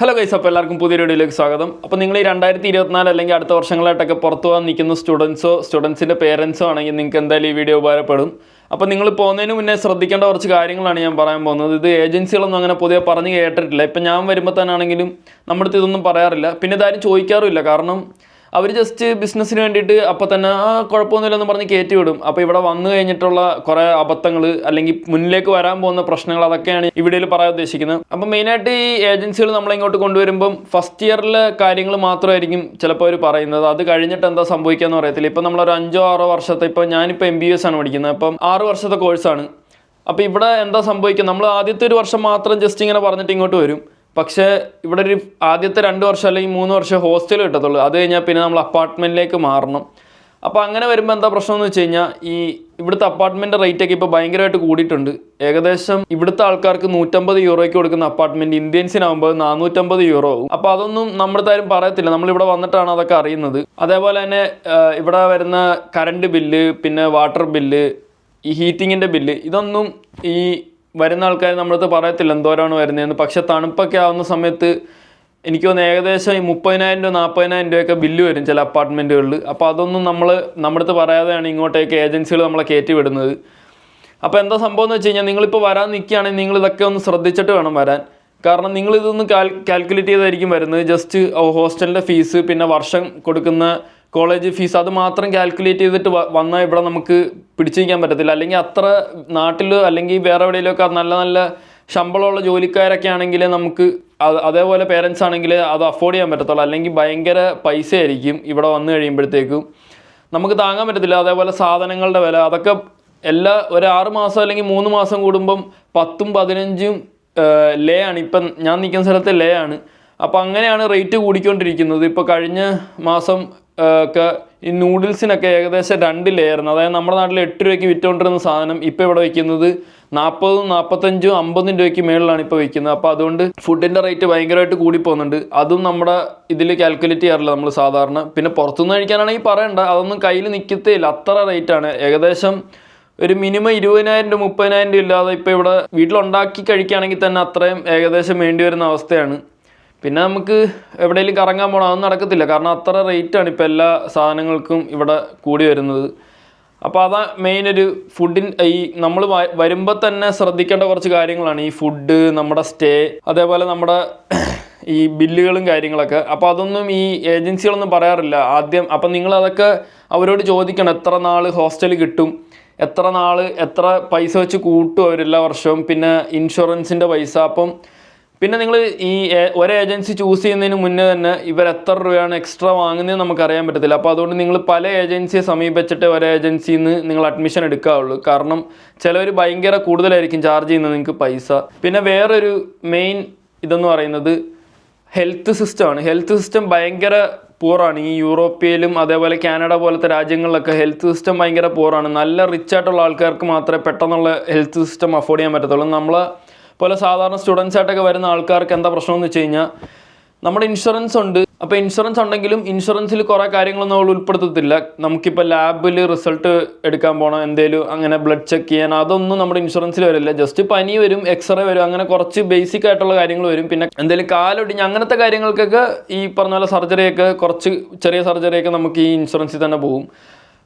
Hello guys അപ്പോൾ എല്ലാവർക്കും പുതിയ വീഡിയോയിലേക്ക് സ്വാഗതം. അപ്പോൾ നിങ്ങൾ ഈ രണ്ടായിരത്തി ഇരുപത്തിനാല് അല്ലെങ്കിൽ അടുത്ത വർഷങ്ങളായിട്ടൊക്കെ പുറത്തു പോകാൻ നിൽക്കുന്ന സ്റ്റുഡൻസോ സ്റ്റുഡൻസിന്റെ പേരൻസോ ആണെങ്കിൽ നിങ്ങൾക്ക് എന്തായാലും ഈ വീഡിയോ ഉപകാരപ്പെടും. അപ്പോൾ നിങ്ങൾ പോകുന്നതിന് മുന്നേ ശ്രദ്ധിക്കേണ്ട കുറച്ച് കാര്യങ്ങളാണ് ഞാൻ പറയാൻ പോകുന്നത്. ഇത് ഏജൻസികളൊന്നും അങ്ങനെ പൊതുവെ പറഞ്ഞ് കേട്ടിട്ടില്ല. ഇപ്പം ഞാൻ വരുമ്പോൾ തന്നെ ആണെങ്കിലും നമ്മുടെ ഇതൊന്നും പറയാറില്ല. പിന്നെ ഇതാരും ചോദിക്കാറുമില്ല. കാരണം അവർ ജസ്റ്റ് ബിസിനസ്സിന് വേണ്ടിയിട്ട് അപ്പോൾ തന്നെ ആ കുഴപ്പമൊന്നുമില്ലെന്ന് പറഞ്ഞ് കയറ്റി വിടും അപ്പോൾ ഇവിടെ വന്നു കഴിഞ്ഞിട്ടുള്ള കുറേ അബദ്ധങ്ങൾ അല്ലെങ്കിൽ മുന്നിലേക്ക് വരാൻ പോകുന്ന പ്രശ്നങ്ങൾ അതൊക്കെയാണ് ഈ വീഡിയോയിൽ പറയാൻ ഉദ്ദേശിക്കുന്നത്. അപ്പോൾ മെയിനായിട്ട് ഈ ഏജൻസികൾ നമ്മളെ ഇങ്ങോട്ട് കൊണ്ടുവരുമ്പം ഫസ്റ്റ് ഇയറിലെ കാര്യങ്ങൾ മാത്രമായിരിക്കും ചിലപ്പോൾ അവർ പറയുന്നത്. അത് കഴിഞ്ഞിട്ട് എന്താ സംഭവിക്കാന്ന് പറയത്തില്ല ഇപ്പം നമ്മളൊരു അഞ്ചോ ആറോ വർഷത്തെ ഇപ്പോൾ ഞാനിപ്പോൾ എം ബി എസ് ആണ് പഠിക്കുന്നത്. അപ്പം ആറ് വർഷത്തെ കോഴ്സാണ് അപ്പോൾ ഇവിടെ എന്താ സംഭവിക്കുക നമ്മൾ ആദ്യത്തെ ഒരു വർഷം മാത്രം ജസ്റ്റ് ഇങ്ങനെ പറഞ്ഞിട്ട് ഇങ്ങോട്ട് വരും. പക്ഷേ ഇവിടെ ഒരു ആദ്യത്തെ രണ്ട് വർഷം അല്ലെങ്കിൽ മൂന്ന് വർഷം ഹോസ്റ്റൽ കിട്ടത്തുള്ളൂ. അത് കഴിഞ്ഞാൽ പിന്നെ നമ്മൾ അപ്പാർട്ട്മെന്റിലേക്ക് മാറണം. അപ്പോൾ അങ്ങനെ വരുമ്പോൾ എന്താ പ്രശ്നം എന്ന് വെച്ച് കഴിഞ്ഞാൽ ഈ ഇവിടുത്തെ അപ്പാർട്ട്മെന്റ് റേറ്റൊക്കെ ഇപ്പോൾ ഭയങ്കരമായിട്ട് കൂടിയിട്ടുണ്ട്. ഏകദേശം ഇവിടുത്തെ ആൾക്കാർക്ക് നൂറ്റമ്പത് യൂറോയ്ക്ക് കൊടുക്കുന്ന അപ്പാർട്ട്മെന്റ് ഇന്ത്യൻസിനാകുമ്പോൾ നാനൂറ്റമ്പത് യൂറോ അപ്പോൾ അതൊന്നും നമ്മുടെ ആരും പറയത്തില്ല. നമ്മളിവിടെ വന്നിട്ടാണ് അതൊക്കെ അറിയുന്നത്. അതേപോലെ തന്നെ ഇവിടെ വരുന്ന കറണ്ട് ബില്ല് പിന്നെ വാട്ടർ ബില്ല് ഈ ഹീറ്റിങ്ങിന്റെ ബില്ല് ഇതൊന്നും ഈ വരുന്ന ആൾക്കാർ നമ്മളടുത്ത് പറയത്തില്ല എന്തോരാണ് വരുന്നതെന്ന്. പക്ഷെ തണുപ്പൊക്കെ ആവുന്ന സമയത്ത് എനിക്ക് തോന്നുന്നു ഏകദേശം ഈ മുപ്പതിനായിരം രൂപ നാൽപ്പതിനായിരം രൂപയൊക്കെ ബില്ല് വരും ചില അപ്പാർട്ട്മെന്റുകളിൽ. അപ്പോൾ അതൊന്നും നമ്മൾ നമ്മുടെ അടുത്ത് പറയാതെയാണ് ഇങ്ങോട്ടേക്ക് ഏജൻസികൾ നമ്മളെ കയറ്റി വിടുന്നത്. അപ്പോൾ എന്താ സംഭവം എന്ന് വെച്ച് കഴിഞ്ഞാൽ നിങ്ങളിപ്പോൾ വരാൻ നിൽക്കുകയാണെങ്കിൽ നിങ്ങൾ ഇതൊക്കെ ഒന്ന് ശ്രദ്ധിച്ചിട്ട് വേണം വരാൻ. കാരണം നിങ്ങൾ ഇതൊന്ന് കാൽ കാൽക്കുലേറ്റ് ചെയ്തായിരിക്കും വരുന്നത്. ജസ്റ്റ് ഹോസ്റ്റലിന്റെ ഫീസ് പിന്നെ വർഷം കൊടുക്കുന്ന കോളേജ് ഫീസ് അത് മാത്രം കാൽക്കുലേറ്റ് ചെയ്തിട്ട് വന്നാൽ ഇവിടെ നമുക്ക് പിടിച്ചു നിൽക്കാൻ പറ്റത്തില്ല. അല്ലെങ്കിൽ അത്ര നാട്ടിൽ അല്ലെങ്കിൽ വേറെ എവിടെയെങ്കിലുമൊക്കെ നല്ല നല്ല ശമ്പളമുള്ള ജോലിക്കാരൊക്കെ ആണെങ്കിൽ നമുക്ക് അതേപോലെ പേരൻസ് ആണെങ്കിൽ അത് അഫോർഡ് ചെയ്യാൻ പറ്റത്തുള്ളൂ. അല്ലെങ്കിൽ ഭയങ്കര പൈസ ആയിരിക്കും ഇവിടെ വന്നു കഴിയുമ്പോഴത്തേക്കും. നമുക്ക് താങ്ങാൻ പറ്റത്തില്ല. അതേപോലെ സാധനങ്ങളുടെ വില. അതൊക്കെ എല്ലാ ഒരു ആറ് മാസം അല്ലെങ്കിൽ മൂന്ന് മാസം കൂടുമ്പം പത്തും പതിനഞ്ചും ലേ ആണ്. ഇപ്പം ഞാൻ നിൽക്കുന്ന സ്ഥലത്ത് ലേ ആണ്. അപ്പോൾ അങ്ങനെയാണ് റേറ്റ് കൂടിക്കൊണ്ടിരിക്കുന്നത്. ഇപ്പോൾ കഴിഞ്ഞ മാസം ഒക്കെ ഈ നൂഡിൽസിനൊക്കെ ഏകദേശം രണ്ട് ലെയറിന് അതായത് നമ്മുടെ നാട്ടിൽ എട്ട് രൂപയ്ക്ക് വിറ്റുകൊണ്ടിരുന്ന സാധനം ഇപ്പോൾ ഇവിടെ വയ്ക്കുന്നത് നാൽപ്പതും നാൽപ്പത്തഞ്ചും അമ്പതും രൂപയ്ക്ക് മേളിലാണ് ഇപ്പോൾ വയ്ക്കുന്നത്. അപ്പോൾ അതുകൊണ്ട് ഫുഡിന്റെ റേറ്റ് ഭയങ്കരമായിട്ട് കൂടി പോകുന്നുണ്ട് അതും നമ്മുടെ ഇതിൽ കാൽക്കുലേറ്റ് ചെയ്യാറില്ല നമ്മൾ സാധാരണ. പിന്നെ പുറത്തുനിന്ന് കഴിക്കാനാണെങ്കിൽ പറയണ്ട. അതൊന്നും കയ്യിൽ നിൽക്കത്തേ ഇല്ല. അത്ര റേറ്റാണ് ഏകദേശം ഒരു മിനിമം ഇരുപതിനായിരം രൂപ മുപ്പതിനായിരം രൂപ ഇല്ലാതെ ഇപ്പോൾ ഇവിടെ വീട്ടിലുണ്ടാക്കി കഴിക്കുകയാണെങ്കിൽ തന്നെ അത്രയും ഏകദേശം വേണ്ടി വരുന്ന അവസ്ഥയാണ്. പിന്നെ നമുക്ക് എവിടെയെങ്കിലും കറങ്ങാൻ പോകണം അതൊന്നും നടക്കത്തില്ല. കാരണം അത്ര റേറ്റാണ് ഇപ്പോൾ എല്ലാ സാധനങ്ങൾക്കും ഇവിടെ കൂടി വരുന്നത്. അപ്പോൾ അതാ മെയിൻ ഒരു ഫുഡിൻ ഈ നമ്മൾ വരുമ്പോൾ തന്നെ ശ്രദ്ധിക്കേണ്ട കുറച്ച് കാര്യങ്ങളാണ്. ഈ ഫുഡ് നമ്മുടെ സ്റ്റേ അതേപോലെ നമ്മുടെ ഈ ബില്ലുകളും കാര്യങ്ങളൊക്കെ. അപ്പോൾ അതൊന്നും ഈ ഏജൻസികളൊന്നും പറയാറില്ല. ആദ്യം അപ്പം നിങ്ങൾ അതൊക്കെ അവരോട് ചോദിക്കണം. എത്ര നാൾ ഹോസ്റ്റൽ കിട്ടും? എത്ര നാൾ എത്ര പൈസ വെച്ച് കൂട്ടും അവരെല്ലാ വർഷവും? പിന്നെ ഇൻഷുറൻസിന്റെ പൈസ. അപ്പം പിന്നെ നിങ്ങൾ ഈ ഒരു ഏജൻസി ചൂസ് ചെയ്യുന്നതിന് മുന്നേ തന്നെ ഇവർ എത്ര രൂപയാണ് എക്സ്ട്രാ വാങ്ങുന്നതെന്ന് നമുക്ക് അറിയാൻ പറ്റത്തില്ല. അപ്പോൾ അതുകൊണ്ട് നിങ്ങൾ പല ഏജൻസിയെ സമീപിച്ചിട്ട് ഒരു ഏജൻസിയിൽ നിന്ന് നിങ്ങൾ അഡ്മിഷൻ എടുക്കാവുള്ളൂ. കാരണം ചിലവർ ഭയങ്കര കൂടുതലായിരിക്കും ചാർജ് ചെയ്യുന്നത് നിങ്ങൾക്ക് പൈസ. പിന്നെ വേറൊരു മെയിൻ ഇതെന്ന് പറയുന്നത് ഹെൽത്ത് സിസ്റ്റമാണ് ഹെൽത്ത് സിസ്റ്റം ഭയങ്കര പൂറാണ് ഈ യൂറോപ്യയിലും അതേപോലെ കാനഡ പോലത്തെ രാജ്യങ്ങളിലൊക്കെ ഹെൽത്ത് സിസ്റ്റം ഭയങ്കര പൂറാണ് നല്ല റിച്ച് ആയിട്ടുള്ള ആൾക്കാർക്ക് മാത്രമേ പെട്ടെന്നുള്ള ഹെൽത്ത് സിസ്റ്റം അഫോർഡ് ചെയ്യാൻ പറ്റത്തുള്ളൂ. നമ്മളെ പോലെ സാധാരണ സ്റ്റുഡൻസ് ആയിട്ടൊക്കെ വരുന്ന ആൾക്കാർക്ക് എന്താ പ്രശ്നം എന്ന് വെച്ച് കഴിഞ്ഞാൽ നമ്മുടെ ഇൻഷുറൻസ് ഉണ്ട്. അപ്പോൾ ഇൻഷുറൻസ് ഉണ്ടെങ്കിലും ഇൻഷുറൻസിൽ കുറേ കാര്യങ്ങളൊന്നും അവൾ ഉൾപ്പെടുത്തത്തില്ല. നമുക്കിപ്പോൾ ലാബിൽ റിസൾട്ട് എടുക്കാൻ പോകണം എന്തേലും അങ്ങനെ ബ്ലഡ് ചെക്ക് ചെയ്യാൻ അതൊന്നും നമ്മുടെ ഇൻഷുറൻസിൽ വരില്ല. ജസ്റ്റ് പനി വരും എക്സ്റേ വരും അങ്ങനെ കുറച്ച് ബേസിക് ആയിട്ടുള്ള കാര്യങ്ങൾ വരും. പിന്നെ എന്തെങ്കിലും കാലൊടിഞ്ഞ് അങ്ങനത്തെ കാര്യങ്ങൾക്കൊക്കെ ഈ പറഞ്ഞ പോലെ സർജറിയൊക്കെ കുറച്ച് ചെറിയ സർജറിയൊക്കെ നമുക്ക് ഈ ഇൻഷുറൻസിൽ തന്നെ പോകും.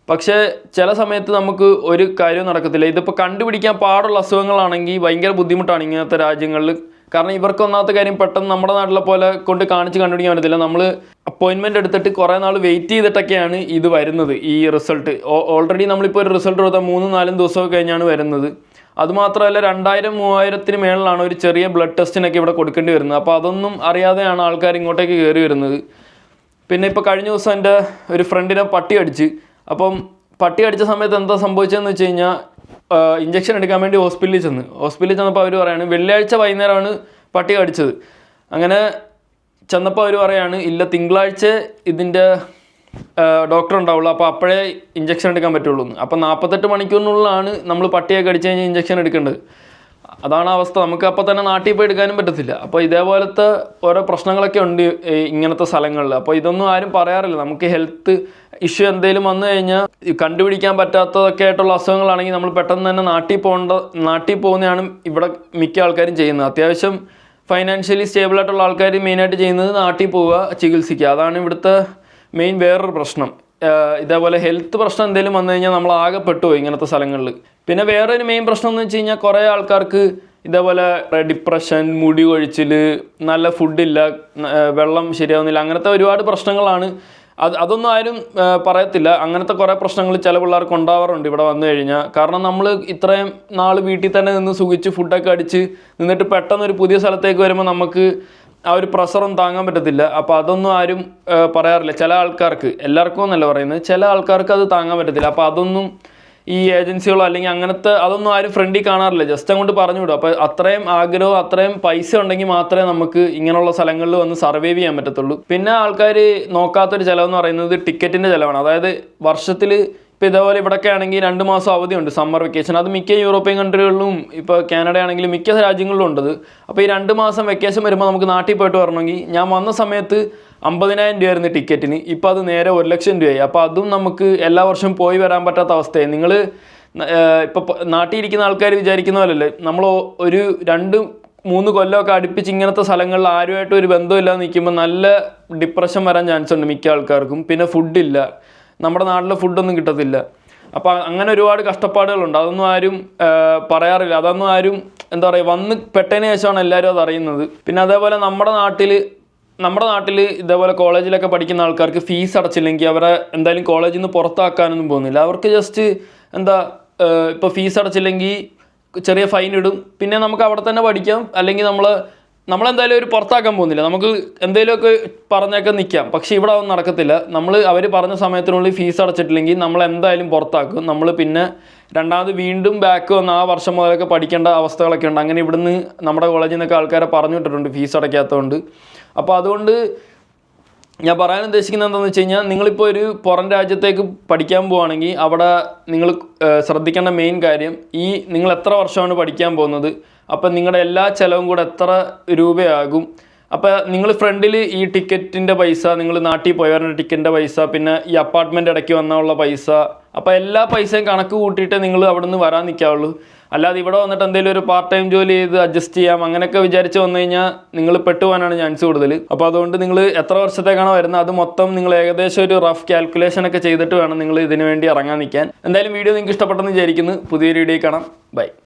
പക്ഷേ ചില സമയത്ത് നമുക്ക് ഒരു കാര്യവും നടക്കത്തില്ല. ഇതിപ്പോൾ കണ്ടുപിടിക്കാൻ പാടുള്ള അസുഖങ്ങളാണെങ്കിൽ ഭയങ്കര ബുദ്ധിമുട്ടാണ് ഇങ്ങനത്തെ രാജ്യങ്ങളിൽ. കാരണം ഇവർക്ക് ഒന്നാമത്തെ കാര്യം പെട്ടെന്ന് നമ്മുടെ നാട്ടിലെ പോലെ കൊണ്ട് കാണിച്ച് കണ്ടുപിടിക്കാൻ പറ്റത്തില്ല. നമ്മൾ അപ്പോയിൻമെന്റ് എടുത്തിട്ട് കുറേ നാൾ വെയിറ്റ് ചെയ്തിട്ടൊക്കെയാണ് ഇത് വരുന്നത് ഈ റിസൾട്ട് ഓൾറെഡി നമ്മളിപ്പോൾ ഒരു റിസൾട്ട് കൊടുത്താൽ മൂന്നും നാലും ദിവസമൊക്കെ കഴിഞ്ഞാണ് വരുന്നത്. അതുമാത്രമല്ല രണ്ടായിരം മൂവായിരത്തിന് മേളിലാണ് ഒരു ചെറിയ ബ്ലഡ് ടെസ്റ്റിനൊക്കെ ഇവിടെ കൊടുക്കേണ്ടി വരുന്നത്. അപ്പോൾ അതൊന്നും അറിയാതെയാണ് ആൾക്കാർ ഇങ്ങോട്ടേക്ക് കയറി വരുന്നത്. പിന്നെ ഇപ്പോൾ കഴിഞ്ഞ ദിവസം എന്റെ ഒരു ഫ്രണ്ടിനെ പട്ടി അടിച്ച് അപ്പം പട്ടി അടിച്ച സമയത്ത് എന്താ സംഭവിച്ചതെന്ന് വെച്ച് കഴിഞ്ഞാൽ ഇഞ്ചക്ഷൻ എടുക്കാൻ വേണ്ടി ഹോസ്പിറ്റലിൽ ചെന്ന്. ഹോസ്പിറ്റലിൽ ചെന്നപ്പോൾ അവർ പറയാണ് വെള്ളിയാഴ്ച വൈകുന്നേരമാണ് പട്ടി കടിച്ചത് അങ്ങനെ ചെന്നപ്പോൾ അവർ പറയാണ് ഇല്ല തിങ്കളാഴ്ച ഇതിന്റെ ഡോക്ടർ ഉണ്ടാവുള്ളൂ. അപ്പോൾ അപ്പോഴേ ഇഞ്ചക്ഷൻ എടുക്കാൻ പറ്റുള്ളൂ അപ്പോൾ നാൽപ്പത്തെട്ട് മണിക്കൂറിനുള്ളിലാണ് നമ്മൾ പട്ടിയെ അടിച്ചു കഴിഞ്ഞാൽ ഇഞ്ചക്ഷൻ എടുക്കേണ്ടത്. അതാണ് അവസ്ഥ. നമുക്ക് അപ്പോൾ തന്നെ നാട്ടിൽ പോയി എടുക്കാനും പറ്റത്തില്ല. അപ്പോൾ ഇതേപോലത്തെ ഓരോ പ്രശ്നങ്ങളൊക്കെ ഉണ്ട് ഇങ്ങനത്തെ സ്ഥലങ്ങളിൽ. അപ്പോൾ ഇതൊന്നും ആരും പറയാറില്ല. നമുക്ക് ഹെൽത്ത് ഇഷ്യൂ എന്തെങ്കിലും വന്നു കഴിഞ്ഞാൽ കണ്ടുപിടിക്കാൻ പറ്റാത്തതൊക്കെ ആയിട്ടുള്ള അസുഖങ്ങളാണെങ്കിൽ നമ്മൾ പെട്ടെന്ന് തന്നെ നാട്ടിൽ പോകേണ്ട നാട്ടിൽ പോകുന്നതാണ് ഇവിടെ മിക്ക ആൾക്കാരും ചെയ്യുന്നത്. അത്യാവശ്യം ഫൈനാൻഷ്യലി സ്റ്റേബിൾ ആയിട്ടുള്ള ആൾക്കാർ മെയിനായിട്ട് ചെയ്യുന്നത് നാട്ടിൽ പോവുക ചികിത്സിക്കുക. അതാണ് ഇവിടുത്തെ മെയിൻ വേറൊരു പ്രശ്നം. ഇതേപോലെ ഹെൽത്ത് പ്രശ്നം എന്തെങ്കിലും വന്നു കഴിഞ്ഞാൽ നമ്മൾ ആകെ പെട്ടുപോയി ഇങ്ങനത്തെ സ്ഥലങ്ങളിൽ. പിന്നെ വേറൊരു മെയിൻ പ്രശ്നം എന്ന് വെച്ച് കഴിഞ്ഞാൽ കുറേ ആൾക്കാർക്ക് ഇതേപോലെ ഡിപ്രഷൻ മുടി കൊഴിച്ചിൽ നല്ല ഫുഡില്ല വെള്ളം ശരിയാവുന്നില്ല അങ്ങനത്തെ ഒരുപാട് പ്രശ്നങ്ങളാണ്. അത് അതൊന്നും ആരും പറയത്തില്ല. അങ്ങനത്തെ കുറേ പ്രശ്നങ്ങൾ ചില പിള്ളേർക്ക് ഉണ്ടാവാറുണ്ട് ഇവിടെ വന്നു കഴിഞ്ഞാൽ കാരണം നമ്മൾ ഇത്രയും നാൾ വീട്ടിൽ തന്നെ നിന്ന് സുഖിച്ച് ഫുഡൊക്കെ അടിച്ച് നിന്നിട്ട് പെട്ടെന്ന് ഒരു പുതിയ സ്ഥലത്തേക്ക് വരുമ്പോൾ നമുക്ക് ആ ഒരു പ്രഷറും താങ്ങാൻ പറ്റത്തില്ല. അപ്പോൾ അതൊന്നും ആരും പറയാറില്ല. ചില ആൾക്കാർക്ക് എല്ലാവർക്കും എന്നല്ല പറയുന്നത്. ചില ആൾക്കാർക്ക് അത് താങ്ങാൻ പറ്റത്തില്ല. അപ്പോൾ അതൊന്നും ഈ ഏജൻസികളോ അല്ലെങ്കിൽ അങ്ങനത്തെ അതൊന്നും ആരും ഫ്രണ്ടിൽ കാണാറില്ല. ജസ്റ്റ് അങ്ങോട്ട് പറഞ്ഞു വിടും. അപ്പോൾ അത്രയും ആഗ്രഹവും അത്രയും പൈസ ഉണ്ടെങ്കിൽ മാത്രമേ നമുക്ക് ഇങ്ങനെയുള്ള സ്ഥലങ്ങളിൽ വന്ന് സർവൈവ് ചെയ്യാൻ പറ്റത്തുള്ളൂ. പിന്നെ ആൾക്കാർ നോക്കാത്തൊരു ചിലവെന്ന് പറയുന്നത് ടിക്കറ്റിന്റെ ചിലവാണ്. അതായത് വർഷത്തിൽ ഇപ്പോൾ ഇതേപോലെ ഇവിടെയൊക്കെ ആണെങ്കിൽ രണ്ട് മാസം അവധിയുണ്ട് സമ്മർ വെക്കേഷൻ അത് മിക്ക യൂറോപ്യൻ കൺട്രികളിലും ഇപ്പോൾ കാനഡ ആണെങ്കിലും മിക്ക രാജ്യങ്ങളിലും ഉണ്ടത്. അപ്പോൾ ഈ രണ്ട് മാസം വെക്കേഷൻ വരുമ്പോൾ നമുക്ക് നാട്ടിൽ പോയിട്ട് വരണമെങ്കിൽ ഞാൻ വന്ന സമയത്ത് അമ്പതിനായിരം രൂപയായിരുന്നു ടിക്കറ്റിന്. ഇപ്പോൾ അത് നേരെ ഒരു ലക്ഷം രൂപയായി. അപ്പോൾ അതും നമുക്ക് എല്ലാ വർഷവും പോയി വരാൻ പറ്റാത്ത അവസ്ഥയായി. നിങ്ങൾ ഇപ്പോൾ നാട്ടിൽ ഇരിക്കുന്ന ആൾക്കാർ വിചാരിക്കുന്ന പോലല്ലേ നമ്മൾ ഒരു രണ്ട് മൂന്ന് കൊല്ലമൊക്കെ അടുപ്പിച്ച് ഇങ്ങനത്തെ സ്ഥലങ്ങളിൽ ആരുമായിട്ടും ഒരു ബന്ധമില്ലാതെ നിൽക്കുമ്പോൾ നല്ല ഡിപ്രഷൻ വരാൻ ചാൻസ് ഉണ്ട് മിക്ക ആൾക്കാർക്കും. പിന്നെ ഫുഡില്ല നമ്മുടെ നാട്ടിലെ ഫുഡൊന്നും കിട്ടത്തില്ല. അപ്പോൾ അങ്ങനെ ഒരുപാട് കഷ്ടപ്പാടുകളുണ്ട്. അതൊന്നും ആരും പറയാറില്ല. അതൊന്നും ആരും എന്താ പറയുക വന്ന് പെട്ടതിന് ശേഷമാണ് എല്ലാവരും അത് അറിയുന്നത്. പിന്നെ അതേപോലെ നമ്മുടെ നാട്ടിൽ നമ്മുടെ നാട്ടിൽ ഇതേപോലെ കോളേജിലൊക്കെ പഠിക്കുന്ന ആൾക്കാർക്ക് ഫീസ് അടച്ചില്ലെങ്കിൽ അവരെ എന്തായാലും കോളേജിൽ നിന്ന് പുറത്താക്കാനൊന്നും പോകുന്നില്ല. അവർക്ക് ജസ്റ്റ് എന്താ ഇപ്പോൾ ഫീസ് അടച്ചില്ലെങ്കിൽ ചെറിയ ഫൈൻ ഇടും. പിന്നെ നമുക്ക് അവിടെ തന്നെ പഠിക്കാം. അല്ലെങ്കിൽ നമ്മൾ നമ്മളെന്തായാലും ഒരു പുറത്താക്കാൻ പോകുന്നില്ല. നമുക്ക് എന്തെങ്കിലുമൊക്കെ പറഞ്ഞൊക്കെ നിൽക്കാം പക്ഷേ ഇവിടെ അതൊന്നും നടക്കത്തില്ല. നമ്മൾ അവർ പറഞ്ഞ സമയത്തിനുള്ളിൽ ഫീസ് അടച്ചിട്ടില്ലെങ്കിൽ നമ്മൾ എന്തായാലും പുറത്താക്കും. നമ്മൾ പിന്നെ രണ്ടാമത് വീണ്ടും ബാക്ക് വന്ന് ആ വർഷം മുതലൊക്കെ പഠിക്കേണ്ട അവസ്ഥകളൊക്കെ ഉണ്ട്. അങ്ങനെ ഇവിടുന്ന് നമ്മുടെ കോളേജിൽ നിന്നൊക്കെ ആൾക്കാരെ പറഞ്ഞു വിട്ടിട്ടുണ്ട് ഫീസ് അടയ്ക്കാത്തതുകൊണ്ട്. അപ്പോൾ അതുകൊണ്ട് ഞാൻ പറയാൻ ഉദ്ദേശിക്കുന്നത് എന്താണെന്ന് വെച്ച് കഴിഞ്ഞാൽ നിങ്ങളിപ്പോൾ ഒരു പുറം രാജ്യത്തേക്ക് പഠിക്കാൻ പോവുകയാണെങ്കിൽ അവിടെ നിങ്ങൾ ശ്രദ്ധിക്കേണ്ട മെയിൻ കാര്യം ഈ നിങ്ങൾ എത്ര വർഷമാണ് പഠിക്കാൻ പോകുന്നത്? അപ്പം നിങ്ങളുടെ എല്ലാ ചിലവും കൂടെ എത്ര രൂപയാകും? അപ്പോൾ നിങ്ങൾ ഫ്രണ്ടിൽ ഈ ടിക്കറ്റിന്റെ പൈസ നിങ്ങൾ നാട്ടിൽ പോയവരുടെ ടിക്കറ്റിന്റെ പൈസ പിന്നെ ഈ അപ്പാർട്ട്മെന്റ് ഇടയ്ക്ക് വന്നുള്ള പൈസ അപ്പോൾ എല്ലാ പൈസയും കണക്ക് കൂട്ടിയിട്ട് നിങ്ങൾ അവിടെ നിന്ന് വരാൻ നിൽക്കാവുള്ളൂ അല്ലാതെ ഇവിടെ വന്നിട്ട് എന്തെങ്കിലും ഒരു പാർട്ട് ടൈം ജോലി ചെയ്ത് അഡ്ജസ്റ്റ് ചെയ്യാം അങ്ങനെയൊക്കെ വിചാരിച്ച് വന്നു കഴിഞ്ഞാൽ നിങ്ങൾ പെട്ടുപോകാനാണ് ചാൻസ് കൂടുതൽ അപ്പോൾ അതുകൊണ്ട് നിങ്ങൾ എത്ര വർഷത്തേക്കാണോ വരുന്നത് അത് മൊത്തം നിങ്ങൾ ഏകദേശം ഒരു റഫ് കാൽക്കുലേഷൻ ഒക്കെ ചെയ്തിട്ട് വേണം നിങ്ങൾ ഇതിനു വേണ്ടി ഇറങ്ങാൻ നിൽക്കാൻ എന്തായാലും വീഡിയോ നിങ്ങൾക്ക് ഇഷ്ടപ്പെട്ടെന്ന് വിചാരിക്കുന്നു. പുതിയൊരു വീഡിയോ കാണാം. ബൈ